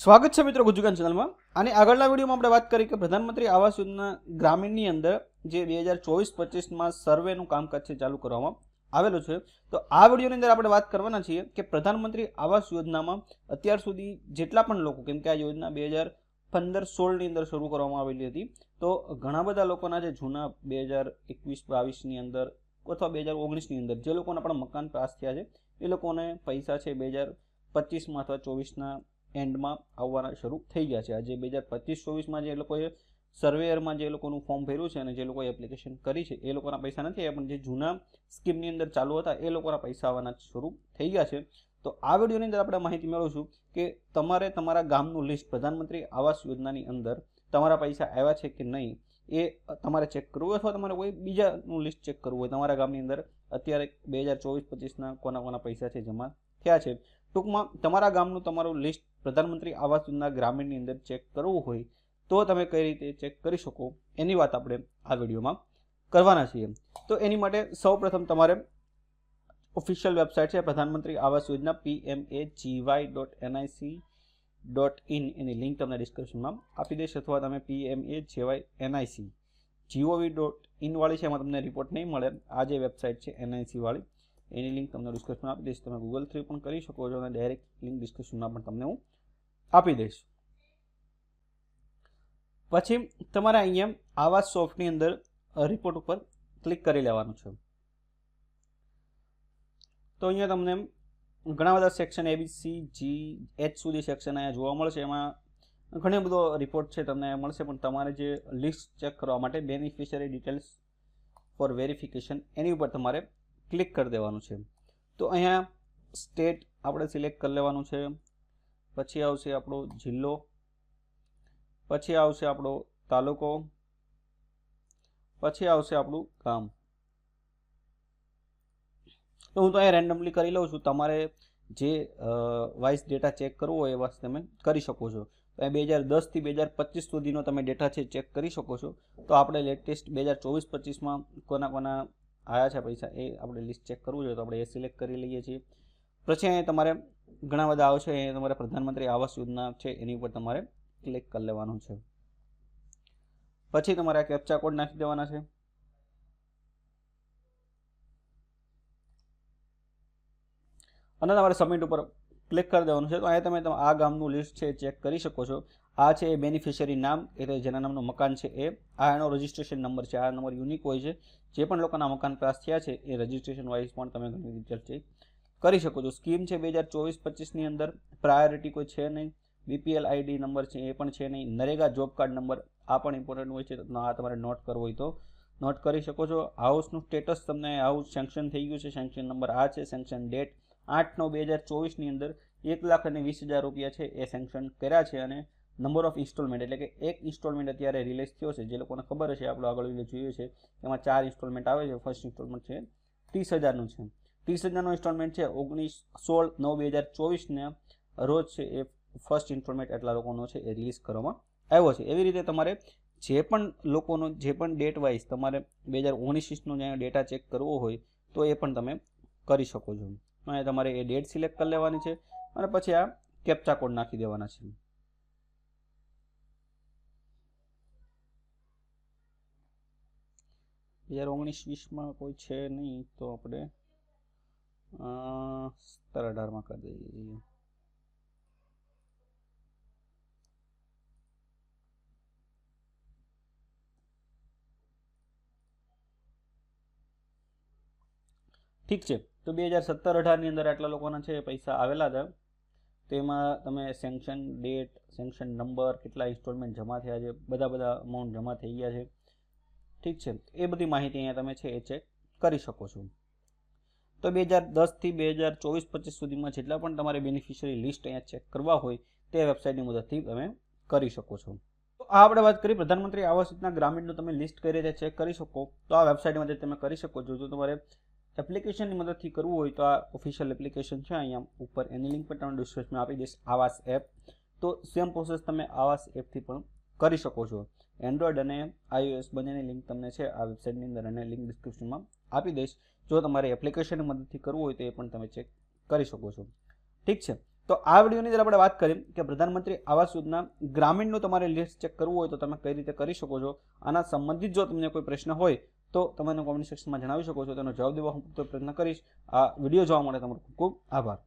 સ્વાગત છે મિત્રો ગુજુગાન ચેનલમાં. અને આગળના વિડીયોમાં આપણે વાત કરી કે પ્રધાનમંત્રી આવાસ યોજના ગ્રામીણની અંદર જે બે હજાર ચોવીસ પચીસમાં સર્વેનું કામકાજ છે ચાલુ કરવામાં આવેલું છે, તો આ વિડીયોની અંદર આપણે વાત કરવાના છીએ કે પ્રધાનમંત્રી આવાસ યોજનામાં અત્યાર સુધી જેટલા પણ લોકો, કેમ કે આ યોજના બે હજાર પંદર સોળની અંદર શરૂ કરવામાં આવેલી હતી, તો ઘણા બધા લોકોના જે જૂના બે હજાર એકવીસ બાવીસની અંદર અથવા બે હજાર ઓગણીસની અંદર જે લોકોના પણ મકાન પાસ થયા છે, એ લોકોને પૈસા છે બે હજાર પચીસમાં અથવા ચોવીસના એન્ડમાં આવવાના શરૂ થઈ ગયા છે. આજે બે હજાર પચીસ ચોવીસમાં જે લોકોએ સર્વેયરમાં જે લોકોનું ફોર્મ ભર્યું છે અને જે લોકોએ એપ્લિકેશન કરી છે, એ લોકોના પૈસા નથી આવ્યા, પણ જે જૂના સ્કીમની અંદર ચાલુ હતા, એ લોકોના પૈસા આવવાના શરૂ થઈ ગયા છે. તો આ વિડીયોની અંદર આપણે માહિતી મેળવશું કે તમારે તમારા ગામનું લિસ્ટ પ્રધાનમંત્રી આવાસ યોજનાની અંદર તમારા પૈસા આવ્યા છે કે નહીં, એ તમારે ચેક કરવું અથવા તમારે કોઈ બીજાનું લિસ્ટ ચેક કરવું હોય, તમારા ગામની અંદર અત્યારે બે હજાર ચોવીસ પચીસના કોના કોના પૈસા છે જમા થયા છે. ટૂંકમાં તમારા ગામનું તમારું લિસ્ટ પ્રધાનમંત્રી આવાસ યોજના ગ્રામીણની અંદર ચેક કરવું હોય તો તમે કઈ રીતે ચેક કરી શકો એની વાત આપણે આ વિડીયોમાં કરવાના છીએ. તો એની માટે સૌપ્રથમ તમારે ઓફિશિયલ વેબસાઇટ છે Pradhan Mantri Awas Yojana P M A G Y dot NIC dot in any link તમને ડિસ્ક્રિપ્શનમાં આપી દઈશ અથવા તમે P M A J Y NIC G O V dot ઇનવાળી છે, એમાં તમને રિપોર્ટ નહીં મળે. આ જે વેબસાઇટ છે એનઆઈસી વાળી એની લિંક તમને ડિસ્ક્રિપ્શનમાં આપી દઈશ. તમે ગૂગલ થ્રુ પણ કરી શકો છો અને ડાયરેક્ટ લિંક ડિસ્ક્રિપ્શનમાં પણ તમને હું આપી દઈશ. પછી તમારે અહીંયા આવા સોફ્ટની અંદર રિપોર્ટ ઉપર ક્લિક કરી લેવાનું છે. તો અહીંયા તમને ઘણા બધા section A B C G H સુધી સેક્શન અહીંયા જોવા મળશે. એમાં ઘણો બધો રિપોર્ટ છે તમને મળશે, પણ તમારે જે લિસ્ટ ચેક કરવા માટે બેનિફિશિયરી ડિટેલ્સ ફોર વેરિફિકેશન એની ઉપર તમારે ક્લિક કરી દેવાનું છે. તો અહીંયા સ્ટેટ આપણે સિલેક્ટ કરી લેવાનું છે. પછી આવશે આપણો જિલ્લો. પછી આવશે આપણો તાલુકો. પછી આવશે આપણું ગામ. તો હું તો અહીંયા રેન્ડમલી કરી લઉં છું. તમારે જે વાઇસ ડેટા ચેક કરવો હોય એ વાસ તમે કરી શકો છો. તો બે હજાર દસથી બે હજાર પચીસ સુધીનો તમે ડેટા છે ચેક કરી શકો છો. તો આપણે લેટેસ્ટ બે હજાર ચોવીસ પચીસમાં કોના કોના આવ્યા છે પૈસા, એ આપણે લિસ્ટ ચેક કરવું જોઈએ તો આપણે એ સિલેક્ટ કરી લઈએ છીએ. પછી અહીંયા તમારે ઘણા બધા આવશે અહીંયા તમારે પ્રધાનમંત્રી આવાસ યોજના છે, એની ઉપર તમારે ક્લિક કરી લેવાનું છે. પછી તમારે આ કેપ્ચા કોડ નાખી દેવાના છે. અને તમારે સબમિટ ઉપર ક્લિક કરી દેવાનું છે. તો અહીંયા તમે આ ગામનું લિસ્ટ છે ચેક કરી શકો છો. આ છે એ બેનિફિશિયરી નામ, એટલે જેના નામનું મકાન છે એ. આ એનો રજિસ્ટ્રેશન નંબર છે. આ નંબર યુનિક હોય છે. જે પણ લોકોના મકાન પાસ થયા છે, એ રજિસ્ટ્રેશન વાઇઝ પણ તમે ઘણી ડિટેલ ચેક કરી શકો છો. સ્કીમ છે બે હજાર ચોવીસ પચીસની અંદર. પ્રાયોરિટી કોઈ છે નહીં. બીપીએલ આઈડી નંબર છે, એ પણ છે નહીં. નરેગા જોબ કાર્ડ નંબર આ પણ ઇમ્પોર્ટન્ટ હોય છે. આ તમારે નોટ કરવો હોય તો નોટ કરી શકો છો. હાઉસનું સ્ટેટસ તમને હાઉસ સેન્કશન થઈ ગયું છે. સેન્કશન નંબર આ છે. સેન્કશન ડેટ આઠ નવ બે હજાર ચોવીસની અંદર એક લાખ અને વીસ હજાર રૂપિયા છે એ સેન્કશન કર્યા છે અને નંબર ઓફ ઇન્સ્ટોલમેન્ટ એટલે કે એક ઇન્સ્ટોલમેન્ટ અત્યારે રિલીઝ થયો છે. જે લોકોને ખબર હશે, આપણો આગળ વીડિયો જોઈએ છે, એમાં ચાર ઇન્સ્ટોલમેન્ટ આવે છે. ફર્સ્ટ ઇન્સ્ટોલમેન્ટ છે ત્રીસ હજારનું છે. ત્રીસ હજારનો ઇન્સ્ટોલમેન્ટ છે, ઓગણીસ સોળ નવ બે હજાર ચોવીસને રોજ છે એ ફર્સ્ટ ઇન્સ્ટોલમેન્ટ એટલા લોકોનો છે એ રિલીઝ કરવામાં આવ્યો છે. એવી રીતે તમારે જે પણ લોકોનો, જે પણ ડેટ વાઇઝ તમારે બે હજાર ઓગણીસનો જે ડેટા ચેક કરવો હોય તો એ પણ તમે કરી શકો છો. અને તમારે એ ડેટ સિલેક્ટ કરી લેવાની છે અને પછી આ કેપ્ચા કોડ નાખી દેવાના છે. બે હજાર ઓગણીસ વીસમાં કોઈ છે નહીં તો આપણે સત્તર અઢારમાં કરી દઈએ. છીએ ઠીક છે. તો બે હજાર સત્તર અઢારની અંદર આટલા લોકોના છે પૈસા આવેલા હતા તેમાં તમે સેન્કશન ડેટ સેન્કશન નંબર કેટલા ઇન્સ્ટોલમેન્ટ જમા થયા છે, બધા બધા અમાઉન્ટ જમા થઈ ગયા છે. ઠીક છે. એ બધી માહિતી અહીંયા તમે છે એ ચેક કરી શકો છો. તો બે હજાર દસથી બે હજાર ચોવીસ પચીસ સુધીમાં જેટલા પણ તમારે બેનિફિશિયરી લિસ્ટ અહીંયા ચેક કરવા હોય તે વેબસાઇટની મદદથી તમે કરી શકો છો. તો આ આપણે વાત કરી પ્રધાનમંત્રી આવાસ યોજના ગ્રામીણનું તમે લિસ્ટ કઈ રીતે ચેક કરી શકો? તો આ વેબસાઇટમાંથી તમે કરી શકો છો. જો તમારે એપ્લિકેશનની મદદથી કરવું હોય તો આ ઓફિશિયલ એપ્લિકેશન છે. અહીંયા ઉપર એની લિંક પણ તમને ડિસ્ક્રિપ્શનમાં આપી દઈશ. આવાસ એપ તો સેમ પ્રોસેસ તમે આવાસ એપથી પણ કરી શકો છો. એન્ડ્રોઈડ અને આઈઓએસ બંનેની લિંક તમને છે. આ વેબસાઇટની અંદર અને લિંક ડિસ્ક્રિપ્શનમાં આપી દઈશ. જો તમારે એપ્લિકેશનની મદદથી કરવું હોય તો એ પણ તમે ચેક કરી શકો છો. ઠીક છે. તો આ વિડીયોની અંદર આપણે વાત કરીએ કે પ્રધાનમંત્રી આવાસ યોજના ગ્રામીણનું તમારે લિસ્ટ ચેક કરવું હોય તો તમે કઈ રીતે કરી શકો છો? આના સંબંધિત જો તમને કોઈ પ્રશ્ન હોય તો તમે કોમેન્ટ સેક્શનમાં જણાવી શકો છો, તેનો જવાબ દેવા હું પ્રયત્ન કરીશ. આ વીડિયો જોવા માટે તમારો ખૂબ ખૂબ આભાર.